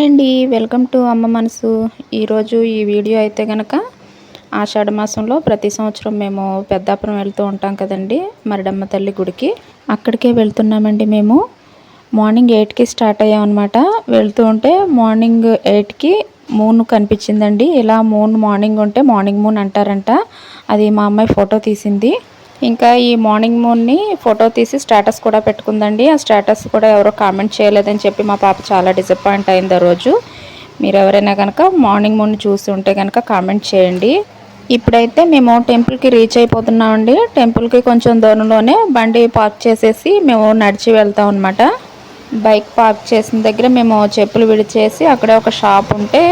Hi అండి. Welcome to అమ్మ మనసు. ఈరోజు ఈ వీడియో అయితే కనుక ఆషాఢ మాసంలో ప్రతి సంవత్సరం మేము పెద్దాపురం వెళ్తూ ఉంటాం కదండి మరిడమ్మ తల్లి గుడికి. అక్కడికే వెళ్తున్నామండి మేము. మార్నింగ్ ఎయిట్కి స్టార్ట్ అయ్యామన్నమాట. వెళ్తూ ఉంటే మార్నింగ్ ఎయిట్కి మూన్ కనిపించిందండి. ఇలా మూన్ మార్నింగ్ ఉంటే మార్నింగ్ మూన్ అంటారంట. అది మా అమ్మాయి ఫోటో తీసింది. ఇంకా ఈ మార్నింగ్ మూన్ని ఫోటో తీసి స్టేటస్ కూడా పెట్టుకుందండి. ఆ స్టేటస్ కూడా ఎవరో కామెంట్ చేయలేదని చెప్పి మా పాప చాలా డిసప్పాయింట్ అయింది ఆ రోజు. మీరు ఎవరైనా కనుక మార్నింగ్ మూన్ చూసి ఉంటే కనుక కామెంట్ చేయండి. ఇప్పుడైతే మేము టెంపుల్కి రీచ్ అయిపోతున్నామండి. టెంపుల్కి కొంచెం దూరంలోనే బండి పార్క్ చేసేసి మేము నడిచి వెళ్తాం అనమాట బైక్ పార్క్ చేసిన దగ్గర మేము చెప్పులు విడిచేసి అక్కడే ఒక షాప్ ఉంటే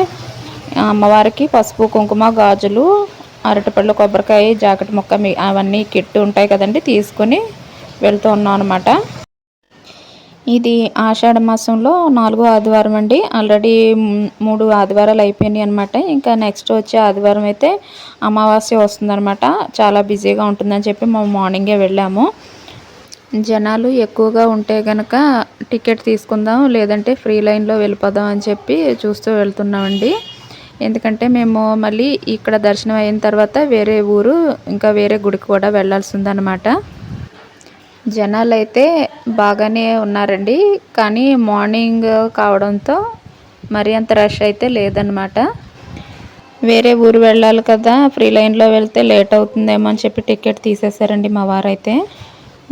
అమ్మవారికి పసుపు కుంకుమ గాజులు అరటిపళ్ళు కొబ్బరికాయ జాకెట్ ముక్క అవన్నీ కిట్టు ఉంటాయి కదండి తీసుకొని వెళ్తూ ఉన్నాం అనమాట ఇది ఆషాఢ మాసంలో నాలుగో ఆదివారం అండి. ఆల్రెడీ మూడు ఆదివారాలు అయిపోయినాయి అనమాట ఇంకా నెక్స్ట్ వచ్చే ఆదివారం అయితే అమావాస్య వస్తుందనమాట చాలా బిజీగా ఉంటుందని చెప్పి మేము మార్నింగే వెళ్ళాము. జనాలు ఎక్కువగా ఉంటే కనుక టికెట్ తీసుకుందాం లేదంటే ఫ్రీ లైన్లో వెళ్ళిపోదాం అని చెప్పి చూస్తూ వెళ్తున్నామండి. ఎందుకంటే మేము మళ్ళీ ఇక్కడ దర్శనం అయిన తర్వాత వేరే ఊరు ఇంకా వేరే గుడికి కూడా వెళ్ళాల్సి ఉందన్నమాట. జనాలు అయితే బాగానే ఉన్నారండి కానీ మార్నింగ్ కావడంతో మరి అంత రష్ అయితే లేదనమాట వేరే ఊరు వెళ్ళాలి కదా ఫ్రీ లైన్లో వెళ్తే లేట్ అవుతుందేమో అని చెప్పి టికెట్ తీసేశారండి మా వారైతే.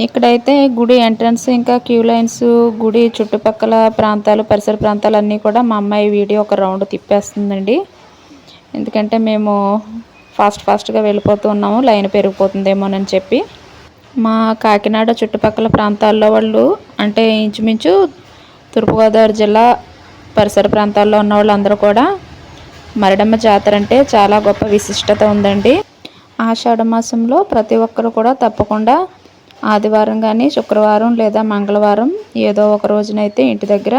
ఇక్కడైతే గుడి ఎంట్రన్స్ ఇంకా క్యూ లైన్స్ గుడి చుట్టుపక్కల ప్రాంతాలు పరిసర ప్రాంతాలు అన్నీ కూడా మా అమ్మాయి వీడియో ఒక రౌండ్ తిప్పేస్తుందండి. ఎందుకంటే మేము ఫాస్ట్ ఫాస్ట్గా వెళ్ళిపోతూ ఉన్నాము లైన్ పెరిగిపోతుందేమోనని చెప్పి. మా కాకినాడ చుట్టుపక్కల ప్రాంతాల్లో వాళ్ళు అంటే ఇంచుమించు తూర్పుగోదావరి జిల్లా పరిసర ప్రాంతాల్లో ఉన్న వాళ్ళందరూ కూడా మరడమ్మ జాతర అంటే చాలా గొప్ప విశిష్టత ఉందండి. ఆషాఢ మాసంలో ప్రతి ఒక్కరు కూడా తప్పకుండా ఆదివారం కానీ శుక్రవారం లేదా మంగళవారం ఏదో ఒక రోజునైతే ఇంటి దగ్గర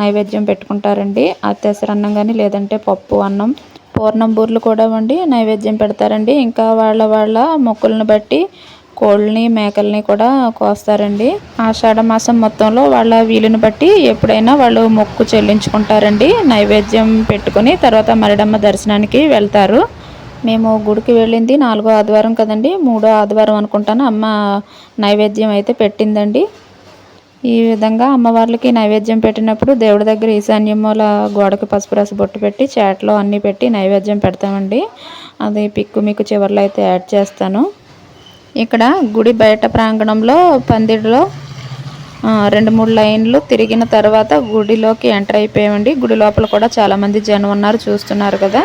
నైవేద్యం పెట్టుకుంటారండి. అత్యవసర అన్నం కానీ లేదంటే పప్పు అన్నం పూర్ణం బూర్లు కూడా వండి నైవేద్యం పెడతారండి. ఇంకా వాళ్ళ వాళ్ళ మొక్కులను బట్టి కోళ్ళని మేకల్ని కూడా కోస్తారండి. ఆషాఢ మాసం మొత్తంలో వాళ్ళ వీలుని బట్టి ఎప్పుడైనా వాళ్ళు మొక్కు చెల్లించుకుంటారండి. నైవేద్యం పెట్టుకుని తర్వాత మరిడమ్మ దర్శనానికి వెళ్తారు. మేము గుడికి వెళ్ళింది నాలుగో ఆదివారం కదండి. మూడో ఆదివారం అనుకుంటాను అమ్మ నైవేద్యం అయితే పెట్టిందండి. ఈ విధంగా అమ్మవార్లకి నైవేద్యం పెట్టినప్పుడు దేవుడి దగ్గర ఈశాన్యముల గోడకి పసుపు రస బొట్టు పెట్టి చాట్లో అన్నీ పెట్టి నైవేద్యం పెడతామండి. అది పిక్కు మీకు చివరిలో అయితే యాడ్ చేస్తాను. ఇక్కడ గుడి బయట ప్రాంగణంలో పందిడిలో రెండు మూడు లైన్లు తిరిగిన తర్వాత గుడిలోకి ఎంటర్ అయిపోయామండి. గుడి లోపల కూడా చాలామంది జనం ఉన్నారు చూస్తున్నారు కదా.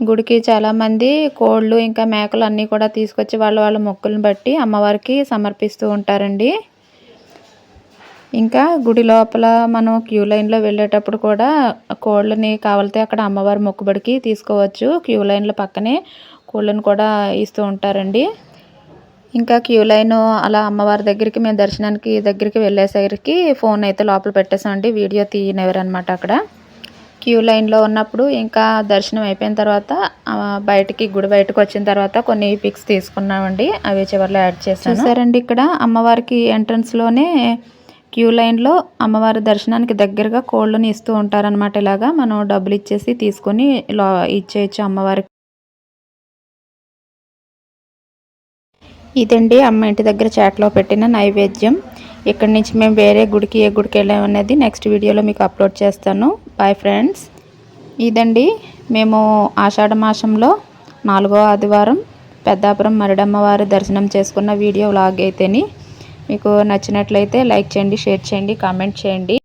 గుడికి చాలామంది కోళ్ళు ఇంకా మేకలు అన్నీ కూడా తీసుకొచ్చి వాళ్ళ వాళ్ళ మొక్కులను బట్టి అమ్మవారికి సమర్పిస్తూ ఉంటారండి. ఇంకా గుడి లోపల మనం క్యూ లైన్లో వెళ్ళేటప్పుడు కూడా కోళ్ళని కావాలితే అక్కడ అమ్మవారి మొక్కుబడికి తీసుకోవచ్చు. క్యూ లైన్ల పక్కనే కోళ్ళను కూడా ఇస్తూ ఉంటారండి. ఇంకా క్యూ లైన్ అలా అమ్మవారి దగ్గరికి మేము దర్శనానికి దగ్గరికి వెళ్ళేసరికి ఫోన్ అయితే లోపల పెట్టేసామండి వీడియో తీయనివ్వరనమాట అక్కడ. క్యూ లైన్లో ఉన్నప్పుడు ఇంకా దర్శనం అయిపోయిన తర్వాత బయటికి గుడి బయటకు వచ్చిన తర్వాత కొన్ని పిక్స్ తీసుకున్నామండి. అవి చివరిలో యాడ్ చేశాను. సరేండి ఇక్కడ అమ్మవారికి ఎంట్రన్స్లోనే క్యూ లైన్లో అమ్మవారి దర్శనానికి దగ్గరగా కోళ్ళని ఇస్తూ ఉంటారనమాట ఇలాగా. మనం డబ్బులు ఇచ్చేసి తీసుకొని ఇచ్చేయచ్చు అమ్మవారికి. ఇదండి అమ్మ ఇంటి దగ్గర చాట్లో పెట్టిన నైవేద్యం. ఇక్కడి నుంచి మేము వేరే గుడికి ఏ గుడికి వెళ్ళామనేది నెక్స్ట్ వీడియోలో మీకు అప్లోడ్ చేస్తాను. బాయ్ ఫ్రెండ్స్ ఇదండి మేము ఆషాఢ మాసంలో నాలుగో ఆదివారం పెద్దాపురం మరిడమ్మవారి దర్శనం చేసుకున్న వీడియో వ్లాగ్ అయితేని. మీకు నచ్చినట్లయితే లైక్ చేయండి షేర్ చేయండి కామెంట్ చేయండి.